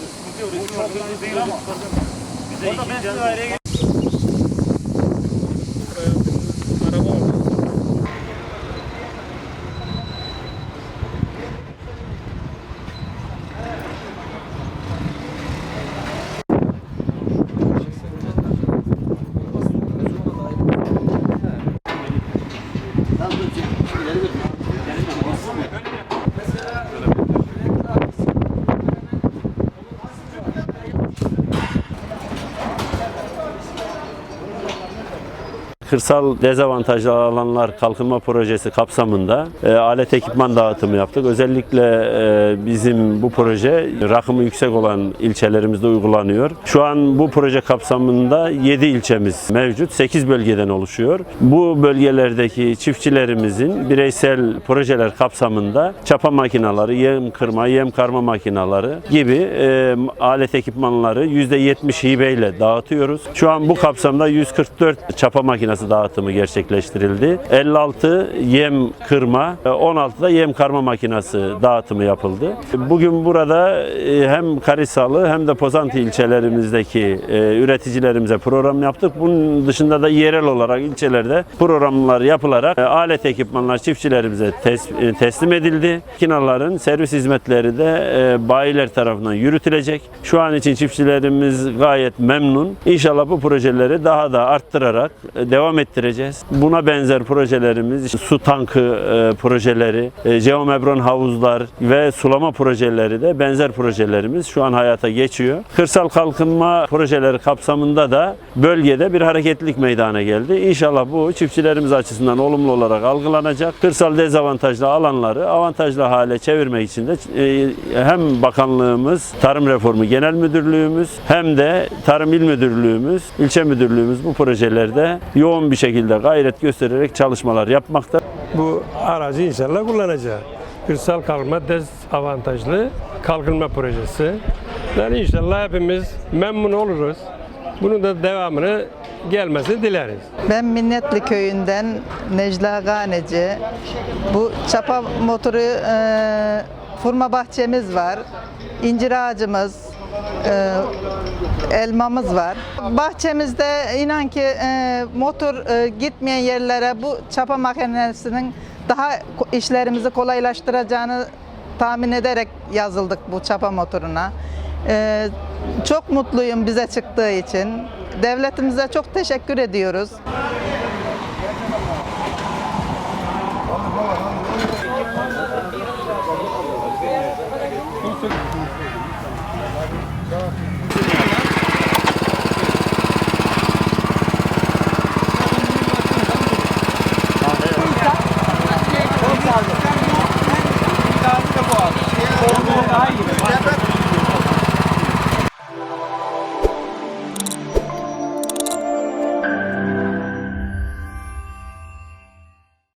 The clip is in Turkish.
Bu çok hızlı değil ama. Bize ikinci daireye Kırsal dezavantajlı alanlar kalkınma projesi kapsamında e, alet ekipman dağıtımı yaptık. Özellikle e, bizim bu proje rakımı yüksek olan ilçelerimizde uygulanıyor. Şu an bu proje kapsamında 7 ilçemiz mevcut. 8 bölgeden oluşuyor. Bu bölgelerdeki çiftçilerimizin bireysel projeler kapsamında çapa makineleri, yem kırma, yem karma makineleri gibi e, alet ekipmanları %70 hibeyle dağıtıyoruz. Şu an bu kapsamda 144 çapa makinesi dağıtımı gerçekleştirildi. 56 yem kırma, 16 da yem karma makinesi dağıtımı yapıldı. Bugün burada e, hem Karisalı hem de Pozantı ilçelerimizdeki e, üreticilerimize program yaptık. Bunun dışında da yerel olarak ilçelerde programlar yapılarak e, alet ekipmanlar çiftçilerimize tes- teslim edildi. Makinaların servis hizmetleri de bayiler tarafından yürütülecek. Şu an için çiftçilerimiz gayet memnun. İnşallah bu projeleri daha da arttırarak e, devam ettireceğiz. Buna benzer projelerimiz su tankı e, projeleri, e, jeomebron havuzlar ve sulama projeleri de benzer projelerimiz şu an hayata geçiyor. Kırsal kalkınma projeleri kapsamında da bölgede bir hareketlilik meydana geldi. İnşallah bu çiftçilerimiz açısından olumlu olarak algılanacak. Kırsal dezavantajlı alanları avantajlı hale çevirmek için de e, hem bakanlığımız, Tarım Reformu Genel Müdürlüğümüz hem de Tarım İl Müdürlüğümüz, ilçe müdürlüğümüz bu projelerde yoğun bir şekilde gayret göstererek çalışmalar yapmakta. bu aracı inşallah kullanacağız. Kırsal kalkınma dezavantajlı kalkınma projesi. Yani inşallah hepimiz memnun oluruz. Bunun da devamını gelmesini dileriz. Ben Minnetli köyünden Necla Ganeci. Bu çapa motoru e, furma bahçemiz var. İncir ağacımız, e, elmamız var. Bahçemizde inan ki e, motor e, gitmeyen yerlere bu çapa makinesinin daha işlerimizi kolaylaştıracağını tahmin ederek yazıldık bu çapa motoruna. E, çok mutluyum bize çıktığı için. Devletimize çok teşekkür ediyoruz. Thank you. Gracias.